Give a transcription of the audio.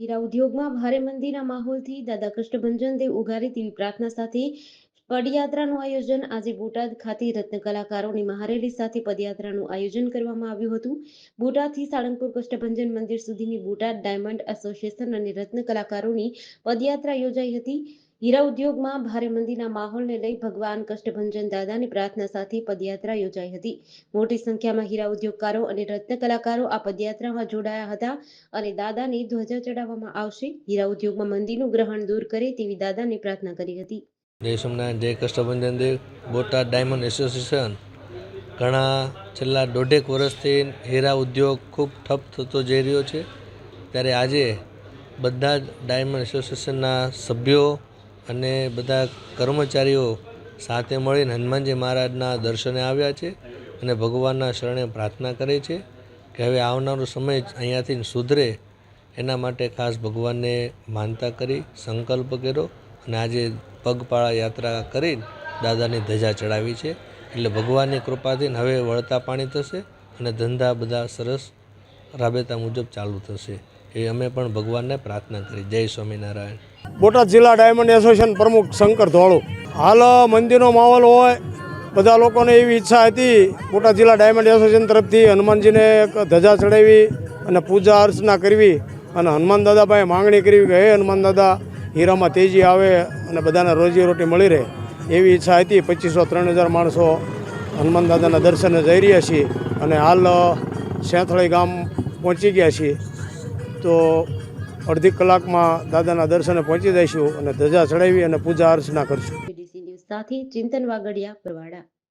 હીરા ઉદ્યોગમાં ભારે મંદીના માહોલથી દાદા કષ્ટભંજન દેવ ઉઘારે તેવી પ્રાર્થના સાથે પદયાત્રાનું આયોજન. આજે બોટાદ ખાતે રત્ન કલાકારોની મહારેલી સાથે પદયાત્રાનું આયોજન કરવામાં આવ્યું હતું. બોટાદથી સાળંગપુર કષ્ટભંજન મંદિર સુધીની બોટાદ ડાયમંડ એસોસિએશન અને રત્ન કલાકારોની પદયાત્રા યોજાઈ હતી. હીરા ઉદ્યોગમાં ભારે મંદીના માહોલને લઈ ભગવાન કષ્ટભંજન દાદાની પ્રાર્થના સાથે પદયાત્રા યોજાઈ હતી. મોટી સંખ્યામાં હીરા ઉદ્યોગકારો અને રત્ન કલાકારો આ પદયાત્રામાં જોડાયા હતા અને દાદાને ધ્વજા ચડાવવામાં આવશે. હીરા ઉદ્યોગમાં મંદીનું ગ્રહણ દૂર કરે તેવી દાદાની પ્રાર્થના કરી હતી. જય સોમનાથ, જય કષ્ટભંજન દેવ, બોટાદ ડાયમંડ એસોસિએશન. ઘણા છેલ્લા દોઢેક વર્ષથી હીરા ઉદ્યોગ ખૂબ ઠપ થતો જઈ રહ્યો છે. ત્યારે આજે બધા જ ડાયમંડ એસોસિએશનના સભ્યો અને બધા કર્મચારીઓ સાથે મળીને હનુમાનજી મહારાજના દર્શને આવ્યા છે અને ભગવાનના શરણે પ્રાર્થના કરે છે કે હવે આવનારો સમય અહીંયાથી સુધરે. એના માટે ખાસ ભગવાનને માનતા કરી, સંકલ્પ કર્યો અને આજે પગપાળા યાત્રા કરી દાદાની ધજા ચડાવી છે. એટલે ભગવાનની કૃપાથી હવે વળતા પાણી થશે અને ધંધા બધા સરસ રાબેતા મુજબ ચાલુ થશે. એ અમે પણ ભગવાનને પ્રાર્થના કરી. જય સ્વામિનારાયણ. બોટાદ જિલ્લા ડાયમંડ એસોસિએશન પ્રમુખ શંકર ધોળુ. હાલ મંદિરનો માહોલ હોય, બધા લોકોને એવી ઈચ્છા હતી, બોટાદ જિલ્લા ડાયમંડ એસોસિએશન તરફથી હનુમાનજીને એક ધજા ચડાવી અને પૂજા અર્ચના કરવી અને હનુમાન દાદા પાસે માંગણી કરવી કે હે હનુમાન દાદા, હીરામાં તેજી આવે અને બધાને રોજી રોટી મળી રહે. એવી ઈચ્છા હતી, પચીસો ત્રણ હજાર માણસો હનુમાન દાદાના દર્શને જઈ રહ્યા છીએ અને હાલ સેંથળી ગામ પહોંચી ગયા છીએ. તો અડધી કલાકમાં દાદાના દર્શને પહોંચી જઈશું અને ધજા ચડાવી અને પૂજા અર્ચના કરશું. સાથે ચિંતન વાગડિયા, બરવાડા.